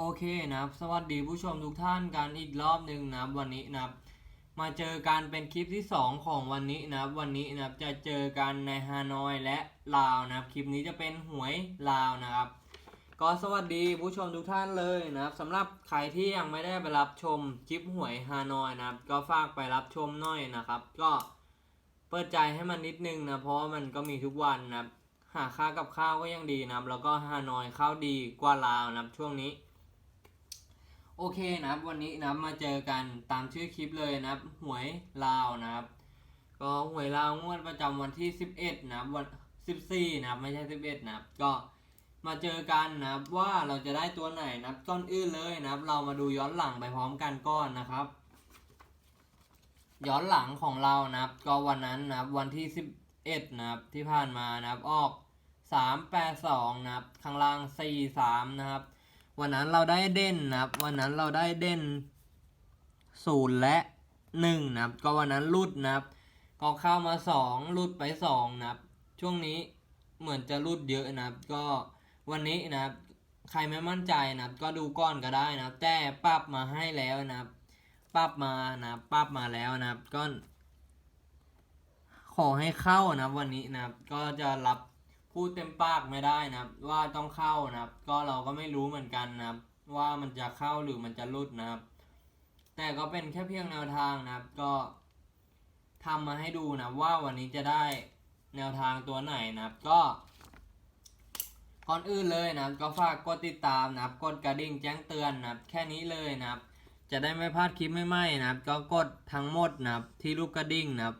โอเคนะครับสวัสดีผู้ชมทุกท่านกันอีกรอบหนึ่งนะครับวันนี้นะครับมาเจอกันเป็นคลิปที่ 2 ของวันนี้นะครับวันนี้นะครับจะเจอกันในฮานอยและลาวนะครับคลิปนี้จะเป็นหวยลาวนะครับก็สวัสดีผู้ชมทุกท่านเลยนะครับสำหรับใครที่ยังไม่ได้ไปรับชมคลิปหวยฮานอยนะครับ ก็ฝากไปรับชมหน่อยนะครับ ก็เปิดใจให้มันนิดนึงนะเพราะว่ามันก็มีทุกวันนะครับหาค่ากับข้าวก็ยังดีนะครับ แล้วก็ฮานอยข้าวดีกว่าลาวนะครับช่วงนี้ โอเคนะครับวันนี้นะมาเจอกันตามชื่อคลิปเลยนะครับหวยลาวนะครับ ก็หวยลาวงวดประจำวันที่ 11 นะครับวัน 14 นะครับไม่ใช่ 11 นะครับ ก็มาเจอกันนะครับว่าเราจะได้ตัวไหนนะครับก่อนอื่นเลยนะครับ เรามาดูย้อนหลังไปพร้อมกันก่อนนะครับ ย้อนหลังของเรานะครับ ก็วันนั้นนะครับวันที่ 11 นะครับที่ผ่านมานะครับออก 382 นะครับข้างล่าง 43 นะครับ วันนั้นเราได้เด่นนะครับ วันนั้นเราได้เด่นศูนย์และหนึ่งนะครับ ก็วันนั้นรุดนะครับ ก็เข้ามาสองรุดไปสองนะครับ ช่วงนี้เหมือนจะรุดเยอะนะครับ ก็วันนี้นะครับ ใครไม่มั่นใจนะครับ ก็ดูก้อนก็ได้นะครับ แต่ปรับมาให้แล้วนะครับปรับมานะครับปรับมาแล้วนะครับ ก็ขอให้เข้านะครับวันนี้นะครับ ก็จะรับ พูดเต็มปากไม่ได้นะครับ ว่าต้องเข้านะครับ ก็เราก็ไม่รู้เหมือนกันนะครับ ว่ามันจะเข้าหรือมันจะรุดนะครับ แต่ก็เป็นแค่เพียงแนวทางนะครับ ก็ทำมาให้ดูนะว่าวันนี้จะได้แนวทางตัวไหนนะครับ ก็ก่อนอื่นเลยนะครับ ก็ฝากกดติดตามนะครับ กดกระดิ่งแจ้งเตือนนะครับ แค่นี้เลยนะครับ จะได้ไม่พลาดคลิปใหม่ๆนะครับ ก็กดทั้งหมดนะครับที่รูปกระดิ่งนะครับ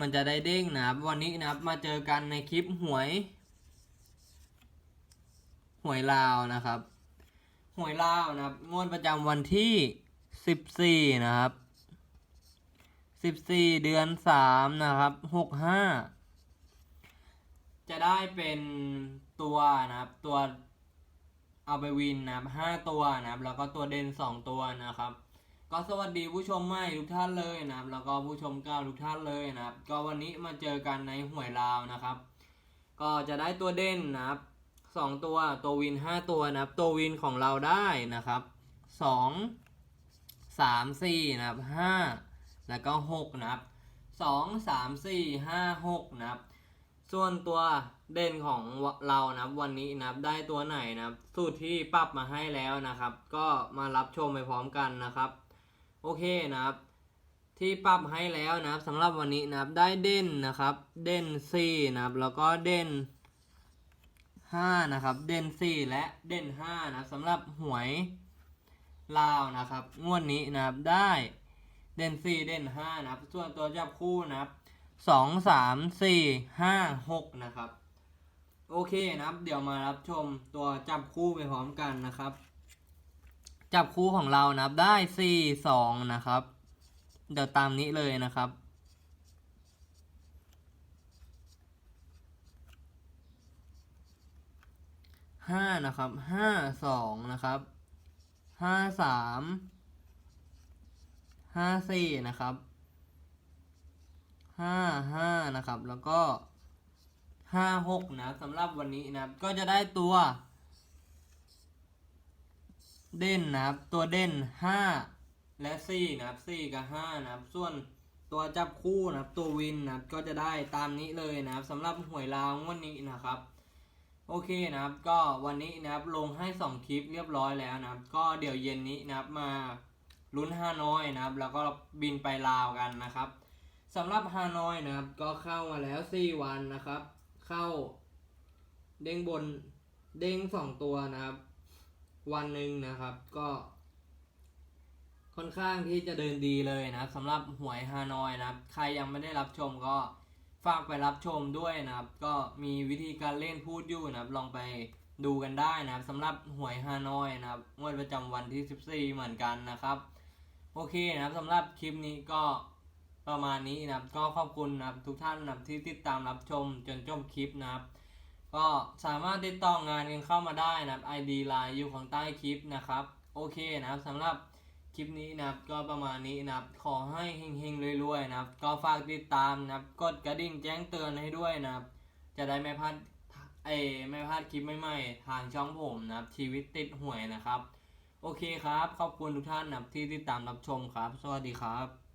มันจะได้เด้งนะครับ วันนี้นะครับมาเจอกันในคลิปหวย หวยลาวนะครับ หวยลาวนะครับงวดประจำวันที่สิบสี่นะครับสิบสี่เดือนสามนะครับหกห้าจะได้เป็นตัวนะครับตัวเอาไปวินนะครับห้าตัวนะครับ แล้วก็ตัวเด่นสองตัวนะครับ ก็สวัสดีผู้ชมใหม่ทุกท่านเลยนะครับ แล้วก็ผู้ชมเก่าทุกท่านเลยนะครับ ก็วันนี้มาเจอกันในหวยลาวนะครับ ก็จะได้ตัวเด่นนะครับสองตัวตัววินห้าตัวนะครับ ตัววินของเราได้นะครับสองสามสี่นะครับห้าแล้วก็หกนะครับสองสามสี่ห้าหกนะครับ ส่วนตัวเด่นของเรานะครับวันนี้นะครับได้ตัวไหนนะครับ สูตรที่ปรับมาให้แล้วนะครับ ก็มารับชมไปพร้อมกันนะครับ เคนะครับ ที่ปรับให้แล้วนะครับสำหรับวันนี้นะครับได้เด่นนะครับ เด่น4นะครับ แล้วก็เด่น5นะครับ เด่น4และเด่น5นะครับสำหรับหวยลาวนะครับ งวดนี้นะครับได้เด่น4เด่น5นะครับ ส่วนตัวจับคู่นะครับ2 3 4 5 6นะครับ โอเคนะครับ เดี๋ยวมารับชมตัวจับคู่ไปพร้อมกันนะครับ จับคู่ของเรานะครับได้สี่สองนะครับ เดี๋ยวตามนี้เลยนะครับ ห้านะครับห้าสองนะครับห้าสามห้าสี่นะครับห้าห้านะครับ แล้วก็ห้าหกนะสำหรับวันนี้นะก็จะได้ตัว เด่นนะครับ ตัวเด่นห้าและสี่นะครับสี่กับห้านะครับ ส่วนตัวจับคู่นะครับตัววินนะครับก็จะได้ตามนี้เลยนะครับสำหรับหวยลาวงวันนี้นะครับโอเคนะครับก็วันนี้นะครับลงให้สองคลิปเรียบร้อยแล้วนะครับ ก็เดี๋ยวเย็นนี้นะครับมาลุ้นฮานอยนะครับ แล้วก็บินไปลาวกันนะครับสำหรับฮานอยนะครับ ก็เข้ามาแล้วสี่วันนะครับ เข้า เด้งบนเด้งสองตัวนะครับ วันหนึ่งนะครับก็ ค่อนข้างที่จะเดินดีเลยนะครับสำหรับหวยฮานอยนะครับ ใครยังไม่ได้รับชมก็ฝากไปรับชมด้วยนะครับ ก็มีวิธีการเล่นพูดอยู่นะครับ ลองไปดูกันได้นะครับสำหรับหวยฮานอยนะครับงวดประจำวันที่ 14 เหมือนกันนะครับโอเคนะครับสำหรับคลิปนี้ก็ประมาณนี้นะครับ ก็ขอบคุณนะครับทุกท่านนะครับที่ติดตามรับชมจนจบคลิปนะครับ ก็สามารถติดต่องานกันเข้ามาได้นะครับ ID Line อยู่ข้างใต้คลิปนะครับ โอเคนะครับสำหรับคลิปนี้นะครับก็ประมาณนี้นะครับ ขอให้เฮงๆรวยๆนะครับ ก็ฝากติดตามนะครับ กดกระดิ่งแจ้งเตือนให้ด้วยนะครับ จะได้ไม่พลาดเอไม่พลาดคลิปใหม่ๆทางช่องผมนะครับ ชีวิตติดหวยนะครับ โอเคครับ ขอบคุณทุกท่านนะครับที่ติดตามรับชมครับ สวัสดีครับ